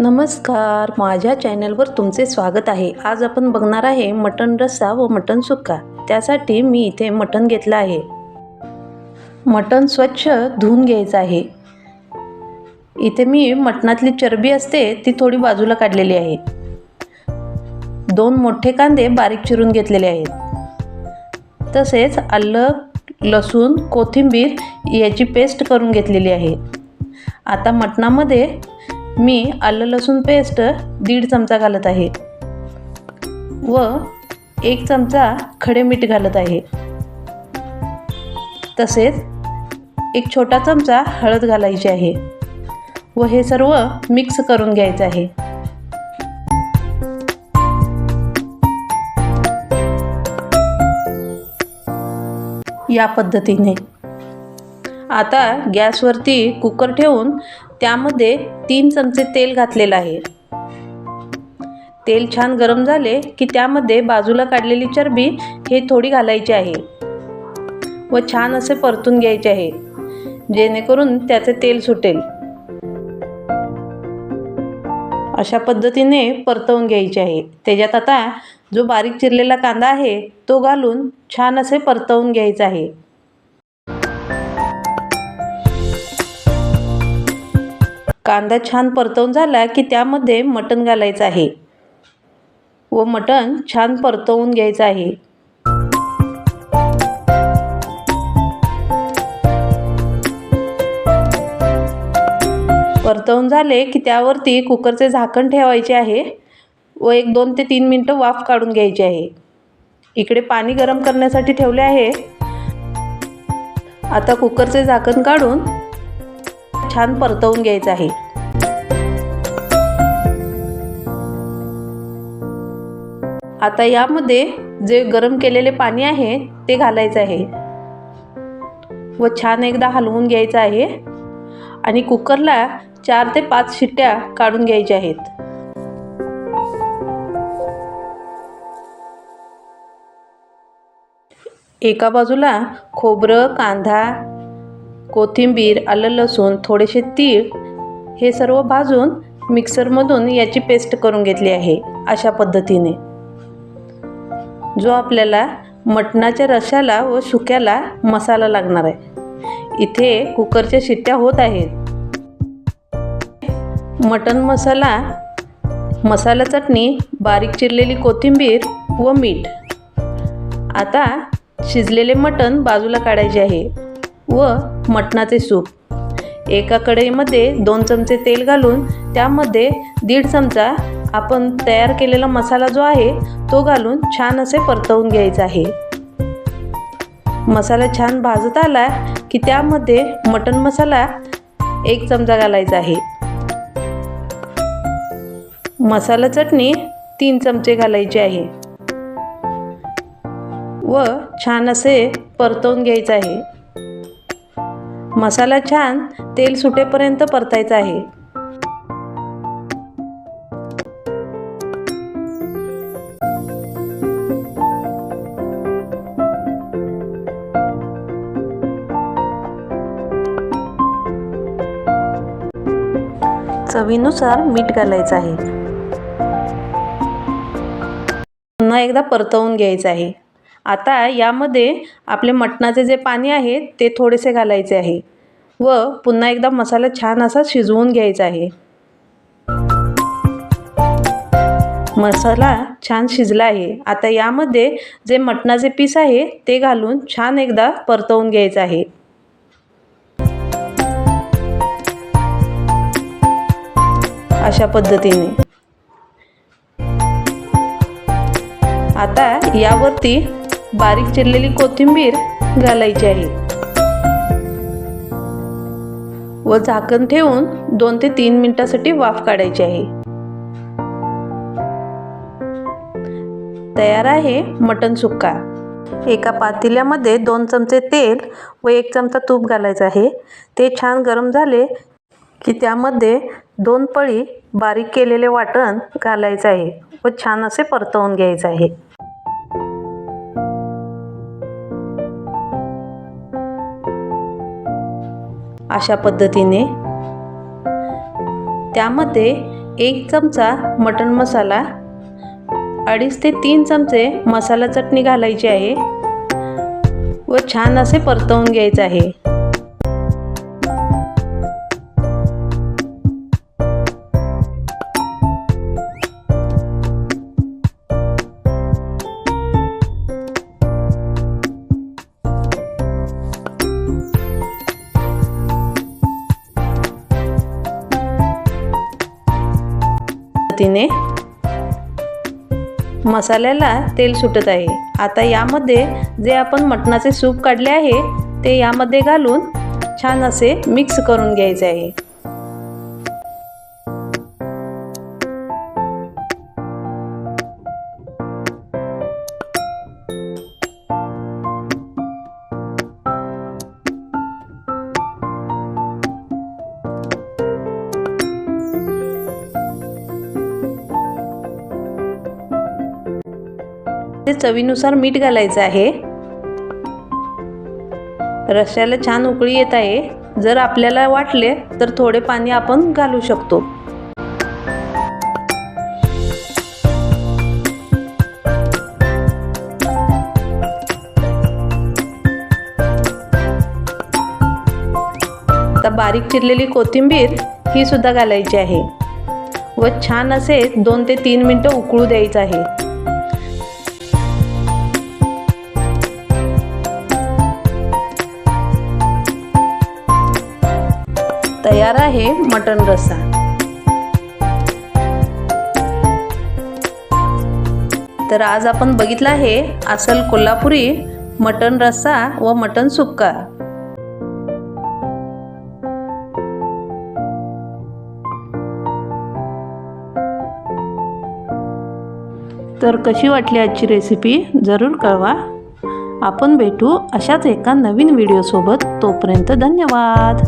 नमस्कार माझ्या चॅनलवर तुमचे स्वागत आहे. आज आपण बघणार आहे मटण रस्सा व मटण सुक्का. त्यासाठी मी इथे मटण घेतलं आहे. मटण स्वच्छ धुवून घ्यायचं आहे. इथे मी मटणातली चरबी असते ती थोडी बाजूला काढलेली आहे. दोन मोठे कांदे बारीक चिरून घेतलेले आहेत. तसेच आलं लसूण कोथिंबीर याची पेस्ट करून घेतलेली आहे. आता मटणामध्ये मी आलं लसूण पेस्ट दीड चमचा घालत आहे. व एक चमचा खडे मीठ घालत आहे. तसेच एक छोटा चमचा हळद घालायची आहे. व हे सर्व मिक्स करून घ्यायचं आहे. या पद्धतीने. आता गॅसवरती कुकर ठेवून त्यामध्ये तीन चमचे तेल घातलेलं आहे. तेल छान गरम झाले की त्यामध्ये बाजूला काढलेली चरबी हे थोडी घालायची आहे. व छान असे परतून घ्यायचे आहे जेणेकरून त्याचे तेल सुटेल. अशा पद्धतीने परतवून घ्यायचे आहे. त्याच्यात आता जो बारीक चिरलेला कांदा आहे तो घालून छान असे परतवून घ्यायचा आहे. कांदा छान परतवून झाला की त्यामध्ये मटण घालायचं आहे. व मटण छान परतवून घ्यायचं आहे. परतवून झाले की त्यावरती कुकरचे झाकण ठेवायचे आहे व एक दोन ते तीन मिनटं वाफ काढून घ्यायची आहे. इकडे पाणी गरम करण्यासाठी ठेवले आहे. आता कुकरचे झाकण काढून छान परतवून घ्यायचं आहे. आता यामध्ये जे गरम केलेले पाणी आहे ते घालायचं आहे. व छान एकदा हलवून घ्यायचं आहे. आणि कुकरला चार ते पाच शिट्ट्या काढून घ्यायच्या आहेत. एका बाजूला खोबरं कांदा कोथिंबीर आलं लसूण थोडेसे तीळ हे सर्व भाजून मिक्सरमधून याची पेस्ट करून घेतली आहे अशा पद्धतीने. जो आपल्याला मटणाच्या रशाला व सुक्याला मसाला लागणार आहे. इथे कुकरच्या शिट्ट्या होत आहेत. मटण मसाला मसाला चटणी बारीक चिरलेली कोथिंबीर व मीठ. आता शिजलेले मटण बाजूला काढायचे आहे. व मटणाचे सूप. एका कढईमध्ये दोन चमचे तेल घालून त्यामध्ये दीड चमचा आपण तयार केलेला मसाला जो आहे तो घालून छान असे परतवून घ्यायचा आहे. मसाला छान भाजत आला की त्यामध्ये मटण मसाला एक चमचा घालायचा आहे. मसाला चटणी तीन चमचे घालायचे आहे. व छान असे परतवून घ्यायचं आहे. मसाला छान तेल सुटेपर्यंत परतायचा आहे. चवीनुसार मीठ घालायचं आहे. पुन्हा एकदा परतवून घ्यायचं आहे. आता यामध्ये आपले मटणाचे जे पाणी आहे ते थोडेसे घालायचे आहे. व पुन्हा एकदा मसाला छान असा शिजवून घ्यायचा आहे. मसाला छान शिजला आहे. आता यामध्ये जे मटणाचे पीस आहे ते घालून छान एकदा परतवून घ्यायचं आहे. अशा पद्धतीने. आता यावरती बारीक चिरलेली कोथिंबीर घालायची आहे. व झाकण ठेवून दोन ते तीन मिनिटासाठी वाफ काढायची आहे. तयार आहे मटण सुक्का. एका पातेल्यामध्ये दोन चमचे तेल व एक चमचा तूप घालायचं आहे. ते छान गरम झाले की त्यामध्ये दोन पळी बारीक केलेले वाटण घालायचं आहे व छान असे परतवून घ्यायचं आहे. अशा पद्धतीने. त्यामध्ये एक चमचा मटण मसाला अडीच ते तीन चमचे मसाला चटणी घालायची आहे. व छान असे परतवून घ्यायचं आहे. तिने मसाल्याला तेल सुटत आहे. आता यामध्ये जे आपण मटणाचे सूप काढले आहे ते यामध्ये घालून छान असे मिक्स करून घ्यायचे आहे. ते चवीनुसार मीठ घालायचं आहे. रश्याला छान उकळी येत आहे. जर आपल्याला वाटले तर थोडे पाणी आपण घालू शकतो. आता बारीक चिरलेली कोथिंबीर ही सुद्धा घालायची आहे. व छान असे दोन ते तीन मिनटं उकळू द्यायचं आहे. तयार आहे मटण रस्सा. तर आज आपण बघितलं आहे असल कोल्हापुरी मटण रस्सा व मटण सुक्का. तर कशी वाटली आजची रेसिपी जरूर कळवा. आपण भेटू अशाच एका नवीन व्हिडिओसोबत तोपर्यंत धन्यवाद.